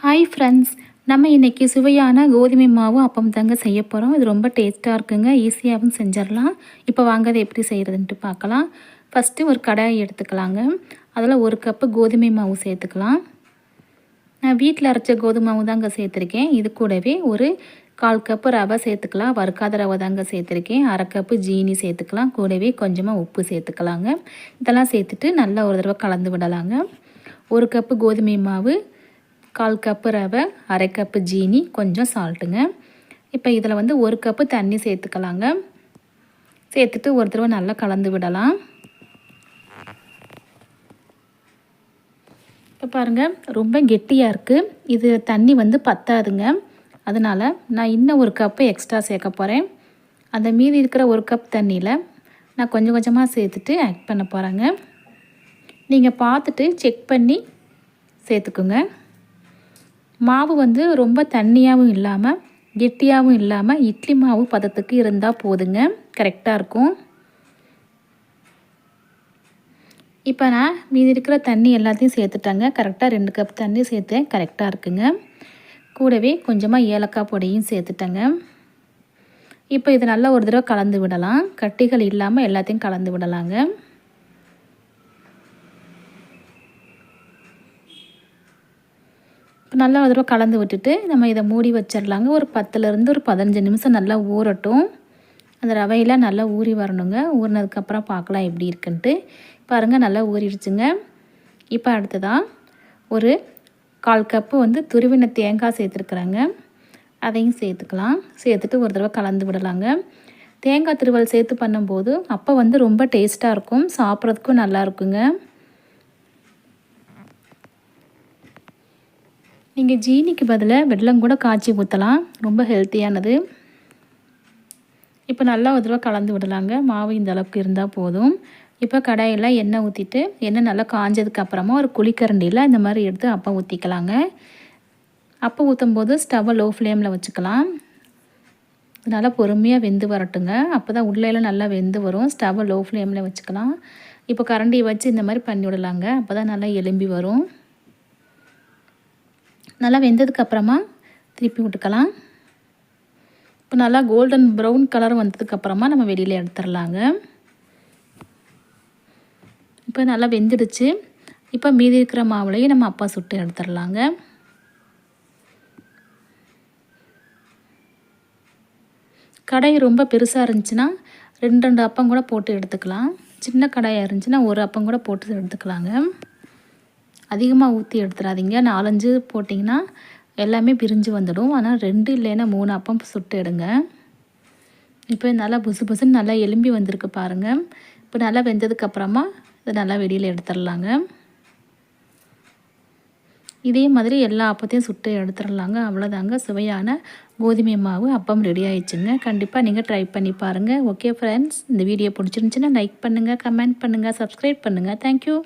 Hi friends நம்ம இன்றைக்கி சுவையான கோதுமை மாவு அப்பம் தாங்க செய்ய போகிறோம் இது ரொம்ப டேஸ்ட்டாக இருக்குங்க. ஈஸியாகவும் செஞ்சிடலாம். இப்போ வாங்க அதை எப்படி செய்கிறதுன்ட்டு பார்க்கலாம். ஃபஸ்ட்டு ஒரு கடாயை எடுத்துக்கலாங்க. அதில் ஒரு கப்பு கோதுமை மாவு சேர்த்துக்கலாம். நான் வீட்டில் அரைச்ச கோதுமை மாவு தாங்க சேர்த்துருக்கேன். இது கூடவே ஒரு கால் கப்பு ரவை சேர்த்துக்கலாம். வறுக்காத ரவை தாங்க சேர்த்துருக்கேன். அரை கப்பு ஜீனி சேர்த்துக்கலாம். கூடவே கொஞ்சமாக உப்பு சேர்த்துக்கலாங்க. இதெல்லாம் சேர்த்துட்டு நல்லா ஒரு தடவை கலந்து விடலாங்க. ஒரு கப்பு கோதுமை மாவு கால் கப்பு ரவை அரை கப்பு ஜீனி கொஞ்சம் சால்ட்டுங்க இப்போ இதில் வந்து ஒரு கப்பு தண்ணி சேர்த்துக்கலாங்க. சேர்த்துட்டு ஒரு தடவை நல்லா கலந்து விடலாம். இப்போ பாருங்கள் ரொம்ப கெட்டியாக இருக்குது இது தண்ணி வந்து பத்தாதுங்க. அதனால் நான் இன்னும் ஒரு கப்பு எக்ஸ்ட்ரா சேர்க்க போகிறேன் அந்த மீதி இருக்கிற ஒரு கப் தண்ணியில் நான் கொஞ்சம் கொஞ்சமாக சேர்த்துட்டு ஆட் பண்ண போகிறேங்க நீங்கள் பார்த்துட்டு செக் பண்ணி சேர்த்துக்குங்க. மாவு வந்து ரொம்ப தண்ணியாகவும் இல்லாமல் கெட்டியாகவும் இல்லாமல் இட்லி மாவு பதத்துக்கு இருந்தால் போதுங்க. கரெக்டாக இருக்கும். இப்போ நான் மீதி இருக்கிற தண்ணி எல்லாத்தையும் சேர்த்துட்டாங்க. கரெக்டாக ரெண்டு கப் தண்ணி சேர்த்தேன். கரெக்டாக இருக்குங்க. கூடவே கொஞ்சமாக ஏலக்காய் பொடியும் சேர்த்துட்டேங்க. இப்போ இது நல்லா ஒரு தடவை கலந்து விடலாம். கட்டிகள் இல்லாமல் எல்லாத்தையும் கலந்து விடலாங்க. நல்லா ஒரு தடவை கலந்து விட்டுட்டு நம்ம இதை மூடி வச்சிடலாங்க. ஒரு பத்துலேருந்து ஒரு பதினஞ்சு நிமிஷம் நல்லா ஊறட்டும். அந்த ரவையெல்லாம் நல்லா ஊறி வரணுங்க. ஊறினதுக்கப்புறம் பார்க்கலாம் எப்படி இருக்குன்ட்டு. பாருங்கள் நல்லா ஊறிடுச்சுங்க. இப்போ அடுத்ததாக ஒரு கால் கப்பு வந்து துருவின தேங்காய் சேர்த்துருக்குறாங்க. அதையும் சேர்த்துக்கலாம். சேர்த்துட்டு ஒரு தடவை கலந்து விடலாங்க. தேங்காய் திருவல் சேர்த்து பண்ணும்போது அப்போ வந்து ரொம்ப டேஸ்ட்டாக இருக்கும். சாப்பிட்றதுக்கும் நல்லா இருக்குங்க. நீங்கள் ஜீனிக்கு பதிலாக வெள்ளம் கூட காய்ச்சி ஊற்றலாம் ரொம்ப ஹெல்த்தியானது. இப்போ நல்லா ஒரு தடவை கலந்து விடலாங்க. மாவு இந்த அளவுக்கு இருந்தால் போதும். இப்போ கடாயில் எண்ணெய் ஊற்றிட்டு எண்ணெய் நல்லா காஞ்சதுக்கு அப்புறமா ஒரு குளிக்கரண்டியில் இந்த மாதிரி எடுத்து அப்போ ஊற்றிக்கலாங்க அப்போ ஊற்றும் போது ஸ்டவ்வை லோ ஃப்ளேமில் வச்சுக்கலாம். நல்லா பொறுமையாக வெந்து வரட்டுங்க. அப்போ தான் உள்ளேலாம் நல்லா வெந்து வரும். ஸ்டவ்வை லோ ஃப்ளேமில் வச்சுக்கலாம். இப்போ கரண்டியை வச்சு இந்த மாதிரி பண்ணி விடலாங்க. அப்போ தான் நல்லா எலும்பி வரும். நல்லா வெந்ததுக்கப்புறமா திருப்பி விட்டுக்கலாம். இப்போ நல்லா கோல்டன் ப்ரௌன் கலர் வந்ததுக்கப்புறமா நம்ம வெளியில் எடுத்துடலாங்க. இப்போ நல்லா வெந்துடுச்சு. இப்போ மீதி இருக்கிற மாவுலையும் நம்ம அப்பா சுட்டு எடுத்துடலாங்க. கடை ரொம்ப பெருசாக இருந்துச்சுன்னா ரெண்டு ரெண்டு அப்பம் கூட போட்டு எடுத்துக்கலாம். சின்ன கடாயாக இருந்துச்சுன்னா ஒரு அப்பம் கூட போட்டு எடுத்துக்கலாங்க. அதிகமாக ஊற்றி எடுத்துடாதீங்க நாலஞ்சு போட்டிங்கன்னா எல்லாமே பிரிஞ்சு வந்துடும். ஆனால் ரெண்டு இல்லைன்னா மூணு அப்பம் சுட்டு எடுங்க. இப்போ நல்லா புசு புசுன்னு நல்லா எலும்பி வந்திருக்கு பாருங்கள் இப்போ நல்லா வெந்ததுக்கப்புறமா இதை நல்லா வெளியில் எடுத்துடலாங்க. இதே மாதிரி எல்லா அப்பத்தையும் சுட்டு எடுத்துடலாங்க. அவ்வளோதாங்க சுவையான கோதுமை மாவு அப்பம் ரெடி ஆயிடுச்சுங்க. கண்டிப்பாக நீங்கள் ட்ரை பண்ணி பாருங்கள் ஓகே ஃப்ரெண்ட்ஸ் இந்த வீடியோ பிடிச்சிருந்துச்சின்னா லைக் பண்ணுங்கள் கமெண்ட் பண்ணுங்கள் சப்ஸ்கிரைப் பண்ணுங்கள் தேங்க்யூ